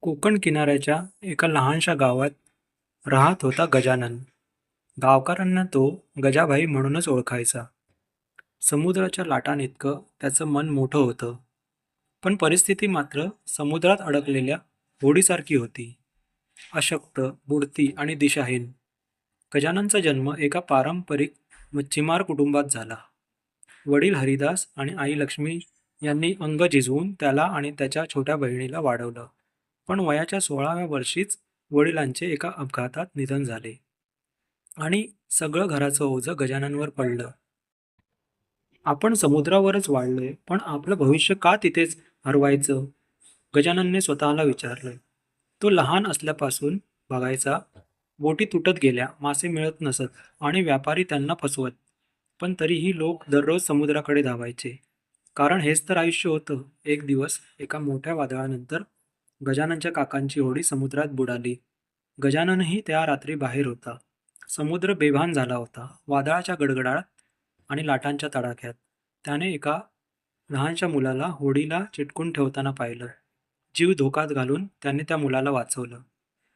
कोकण किनाऱ्याच्या एका लहानशा गावात राहत होता गजानन. गावकऱ्यांना तो गजाभाई म्हणूनच ओळखायचा. समुद्राच्या लाटांइतकं त्याचं मन मोठं होतं. पण परिस्थिती मात्र समुद्रात अडकलेल्या होडीसारखी होती. अशक्त बुडती आणि दिशाहीन. गजाननचा जन्म एका पारंपरिक मच्छीमार कुटुंबात झाला. वडील हरिदास आणि आई लक्ष्मी यांनी अंग झिजवून त्याला आणि त्याच्या छोट्या बहिणीला वाढवलं. पण वयाच्या सोळाव्या वर्षीच वडिलांचे एका अपघातात निधन झाले. आणि सगळं घराचं ओझं गजाननवर पडलं. आपण समुद्रावरच वाढलोय पण आपलं भविष्य का तिथेच हरवायचं? गजाननने स्वतःला विचारलं. तो लहान असल्यापासून बघायचा बोटी तुटत गेल्या मासे मिळत नसत आणि व्यापारी त्यांना फसवत. पण तरीही लोक दररोज समुद्राकडे धावायचे. कारण हेच तर आयुष्य होतं. एक दिवस एका मोठ्या वादळानंतर गजाननच्या काकांची होडी समुद्रात बुडाली. गजाननही त्या रात्री बाहेर होता. समुद्र बेभान झाला होता. वादळाच्या गडगडाट आणि लाटांच्या तडाख्यात. त्याने एका लहानशा मुलाला होडीला चिटकून ठेवताना पाहिलं. जीव धोकात घालून त्याने त्या मुलाला वाचवलं.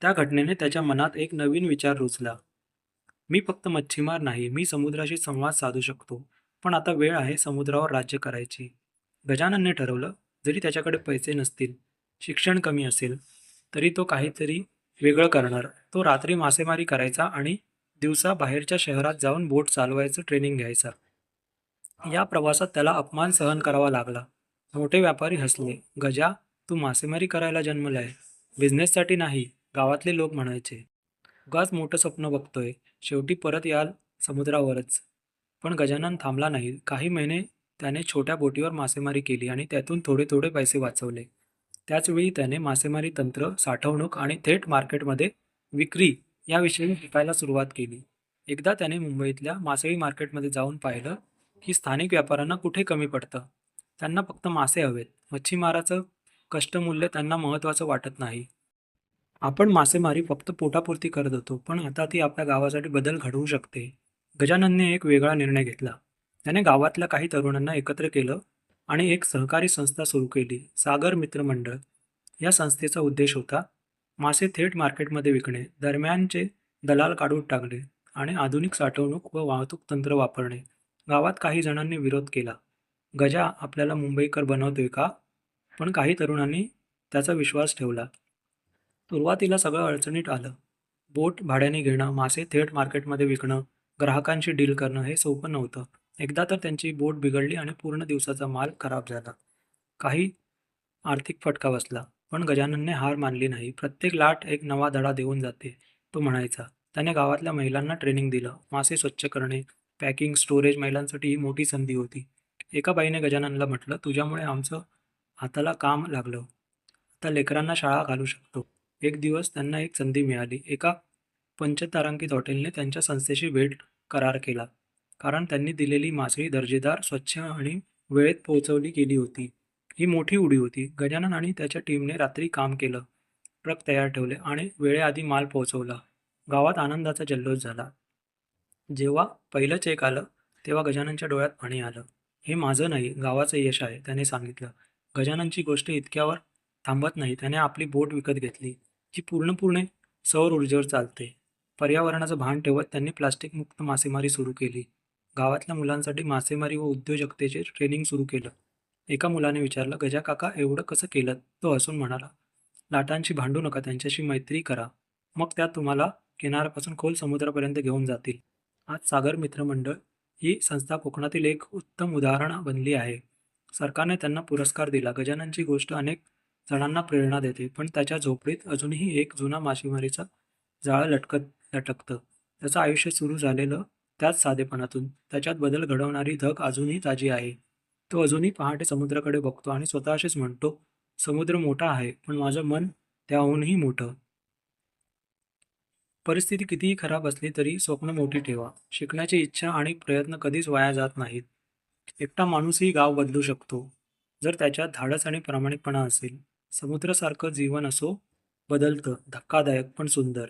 त्या घटनेने त्याच्या मनात एक नवीन विचार रुजला. मी फक्त मच्छीमार नाही मी समुद्राशी संवाद साधू शकतो पण आता वेळ आहे समुद्रावर राज्य करायची. गजाननने ठरवलं जरी त्याच्याकडे पैसे नसतील शिक्षण कमी असेल तरी तो काहीतरी वेगळं करणार. तो रात्री मासेमारी करायचा आणि दिवसा बाहेरच्या शहरात जाऊन बोट चालवायचं ट्रेनिंग घ्यायचा. या प्रवासात त्याला अपमान सहन करावा लागला. मोठे व्यापारी हसले. गजा तू मासेमारी करायला जन्मलाय. बिझनेससाठी नाही गावातले लोक म्हणायचे. उगाच मोठं स्वप्न बघतोय. शेवटी परत याल समुद्रावरच. पण गजानन थांबला नाही. काही महिने त्याने छोट्या बोटीवर मासेमारी केली आणि त्यातून थोडे थोडे पैसे वाचवले. त्याचवेळी त्याने मासेमारी तंत्र साठवणूक आणि थेट मार्केटमध्ये विक्री याविषयी शिकायला सुरुवात केली. एकदा त्याने मुंबईतल्या मासळी मार्केटमध्ये जाऊन पाहिलं की स्थानिक व्यापाऱ्यांना कुठे कमी पडतं. त्यांना फक्त मासे हवेत. मच्छीमाराचं कष्टमूल्य त्यांना महत्त्वाचं वाटत नाही. आपण मासेमारी फक्त पोटापुरती करत होतो पण आता ती आपल्या गावासाठी बदल घडवू शकते. गजाननने एक वेगळा निर्णय घेतला. त्याने गावातल्या काही तरुणांना एकत्र केलं आणि एक सहकारी संस्था सुरू केली सागर मित्र मंडळ. या संस्थेचा उद्देश होता मासे थेट मार्केटमध्ये विकणे दरम्यानचे दलाल काढून टाकणे आणि आधुनिक साठवणूक व वाहतूक तंत्र वापरणे. गावात काही जणांनी विरोध केला गजा आपल्याला मुंबईकर बनवतोय का? पण काही तरुणांनी त्याचा विश्वास ठेवला. सुरुवातीला सगळं अडचणीत आलं. बोट भाड्याने घेणं मासे थेट मार्केटमध्ये विकणं ग्राहकांशी डील करणं हे सोपं नव्हतं. एकदा तर त्यांची बोट बिघडली आणि पूर्ण दिवसाचा माल खराब झाला. काही आर्थिक फटका बसला पण गजाननने हार मानली नाही. प्रत्येक लाट एक नवा धडा देऊन जाते तो म्हणायचा. त्याने गावातल्या महिलांना ट्रेनिंग दिलं. मासे स्वच्छ करणे पॅकिंग स्टोरेज महिलांसाठी ही मोठी संधी होती. एका बाईने गजाननला म्हटलं तुझ्यामुळे आमचं हाताला काम लागलं. आता लेकरांना शाळा घालू शकतो. एक दिवस त्यांना एक संधी मिळाली. एका पंचतारांकित हॉटेलने त्यांच्या संस्थेशी भेट करार केला. कारण त्यांनी दिलेली मासळी दर्जेदार स्वच्छ आणि वेळेत पोहोचवली गेली होती. ही मोठी उडी होती. गजानन आणि त्याच्या टीमने रात्री काम केलं. ट्रक तयार ठेवले आणि वेळेआधी माल पोहोचवला. गावात आनंदाचा जल्लोष झाला. जेव्हा पहिलं चेक आलं तेव्हा गजाननच्या डोळ्यात पाणी आलं. हे माझं नाही गावाचं यश आहे त्याने सांगितलं. गजाननची गोष्ट इतक्यावर थांबत नाही त्याने आपली बोट विकत घेतली जी पूर्णपूर्णे सौर ऊर्जेवर चालते. पर्यावरणाचं भान ठेवत त्यांनी प्लास्टिक मुक्त मासेमारी सुरू केली. गावातल्या मुलांसाठी मासेमारी व उद्योजकतेचे ट्रेनिंग सुरू केलं. एका मुलाने विचारलं गजा काका एवढं कसं केलं? तो हसून म्हणाला लाटांशी भांडू नका त्यांच्याशी मैत्री करा. मग त्या तुम्हाला किनाऱ्यापासून खोल समुद्रापर्यंत घेऊन जातील. आज सागर मित्रमंडळ ही संस्था कोकणातील एक उत्तम उदाहरण बनली आहे. सरकारने त्यांना पुरस्कार दिला. गजाननची गोष्ट अनेक जणांना प्रेरणा देते पण त्याच्या झोपडीत अजूनही एक जुना मासेमारीचा जाळं लटकत लटकतं. त्याचं आयुष्य सुरू झालेलं त्याच साधेपणातून त्याच्यात बदल घडवणारी धक अजूनही ताजी आहे. तो अजूनही पहाटे समुद्राकडे बघतो आणि स्वतःशीच म्हणतो समुद्र मोठा आहे पण माझं मन त्याहूनही मोठं. परिस्थिती कितीही खराब असली तरी स्वप्न मोठी ठेवा. शिकण्याची इच्छा आणि प्रयत्न कधीच वाया जात नाहीत. एकटा माणूसही गाव बदलू शकतो. जर त्याच्यात धाडस आणि प्रामाणिकपणा असेल. समुद्रासारखं जीवन असो बदलतं धक्कादायक पण सुंदर.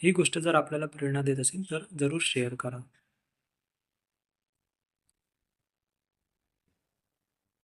ही गोष्ट जर आपल्याला प्रेरणा देत असेल तर जरूर शेअर करा.